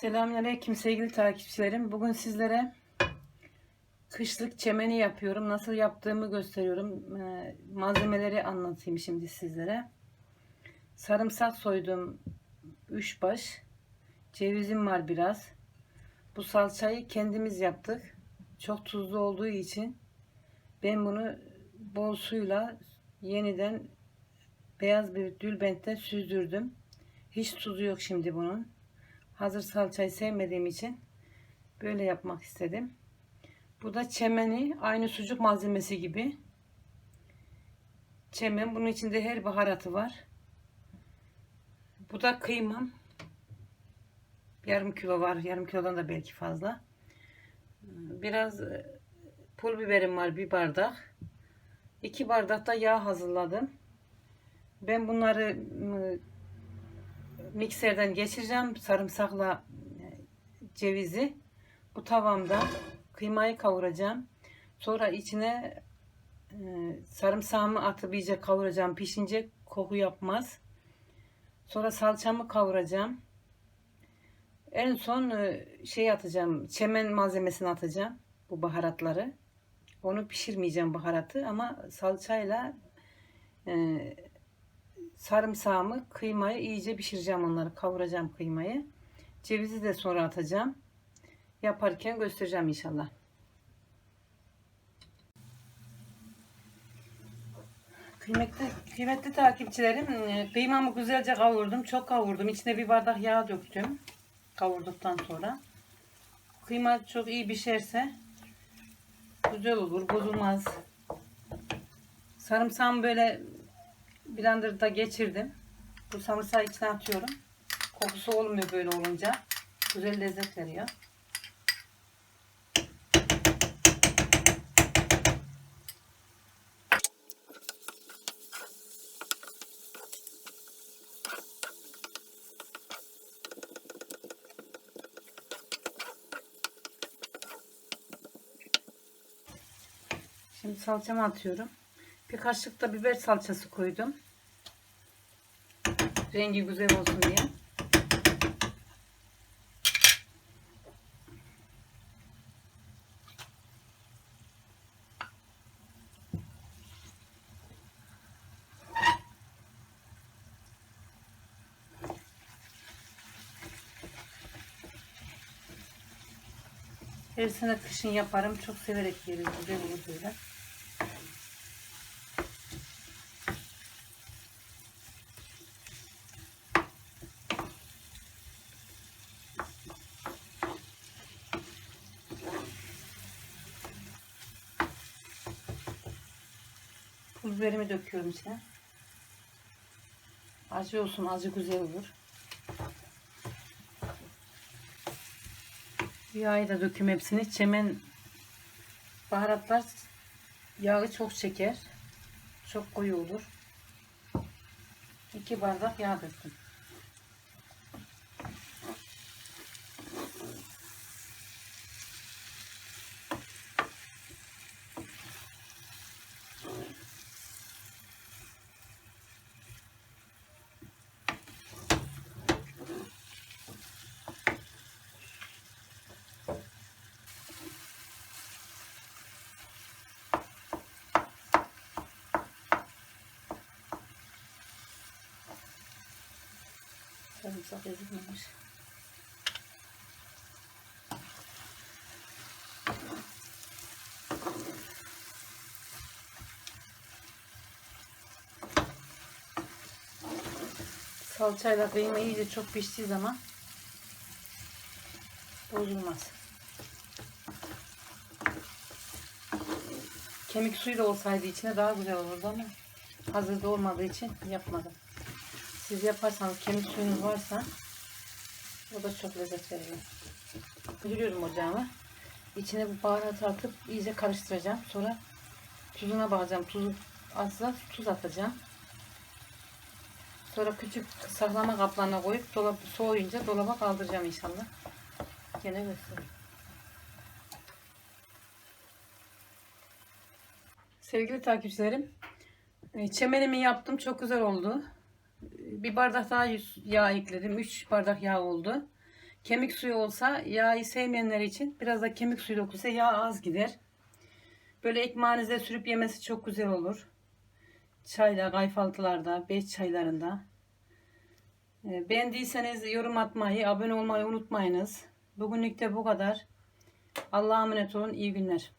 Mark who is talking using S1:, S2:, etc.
S1: Selamünaleyküm sevgili takipçilerim. Bugün sizlere kışlık çemeni yapıyorum. Nasıl yaptığımı gösteriyorum. Ee, malzemeleri anlatayım şimdi sizlere. Sarımsak soydum 3 baş. Cevizim var biraz. Bu salçayı kendimiz yaptık. Çok tuzlu olduğu için ben bunu bol suyla yeniden beyaz bir dülbentte süzdürdüm. Hiç tuzu yok şimdi bunun. Hazır salçayı sevmediğim için böyle yapmak istedim. Bu da çemeni aynı sucuk malzemesi gibi. Çemen bunun içinde her baharatı var. Bu da kıymam. Yarım kilo var. Yarım kilodan da belki fazla. Biraz e, pul biberim var bir bardak. İki bardak da yağ hazırladım. Ben bunları mikserden geçireceğim sarımsakla e, cevizi. Bu tavamda kıymayı kavuracağım. Sonra içine e, sarımsağımı atıp iyice kavuracağım. Pişince koku yapmaz. Sonra salçamı kavuracağım. En son e, şey atacağım. Çemen malzemesini atacağım. Bu baharatları. Onu pişirmeyeceğim baharatı ama salçayla e, sarımsağımı, kıymayı iyice pişireceğim onları. Kavuracağım kıymayı. Cevizi de sonra atacağım. Yaparken göstereceğim inşallah. Kıymetli, kıymetli takipçilerim, e, kıymamı güzelce kavurdum. Çok kavurdum. İçine bir bardak yağ döktüm. Kavurduktan sonra. Kıyma çok iyi pişerse güzel olur, bozulmaz. Sarımsağımı böyle blenderda geçirdim. Bu sarımsağı içine atıyorum. Kokusu olmuyor böyle olunca. Güzel lezzet veriyor. Şimdi salçamı atıyorum. Bir kaşık da biber salçası koydum. Rengi güzel olsun diye. Her sene kışın yaparım. Çok severek yeriz. Güzel olur böyle. Pul biberimi döküyorum içine. Acı olsun, acı güzel olur. Yağı da döküm hepsini. Çemen baharatlar yağı çok çeker. Çok koyu olur. 2 bardak yağ döktüm. Sarımsak ezilmemiş. Salçayla kıyma iyice çok piştiği zaman bozulmaz. Kemik suyu da olsaydı içine daha güzel olurdu ama hazırda olmadığı için yapmadım. Siz yaparsanız kemik suyunuz varsa o da çok lezzet veriyor. Yürüyorum ocağıma. İçine bu baharatı atıp iyice karıştıracağım. Sonra tuzuna bakacağım. Tuzu azsa tuz atacağım. Sonra küçük saklama kaplarına koyup dolap soğuyunca dolaba kaldıracağım inşallah. Gene göstereyim. Sevgili takipçilerim, e, çemenimi yaptım. Çok güzel oldu. Bir bardak daha yağ ekledim. 3 bardak yağ oldu. Kemik suyu olsa yağı sevmeyenler için biraz da kemik suyu dokunsa yağ az gider. Böyle ekmeğinize sürüp yemesi çok güzel olur. Çayda, kayfaltılarda, beş çaylarında. Ee, Beğendiyseniz yorum atmayı, abone olmayı unutmayınız. Bugünlük de bu kadar. Allah'a emanet olun. İyi günler.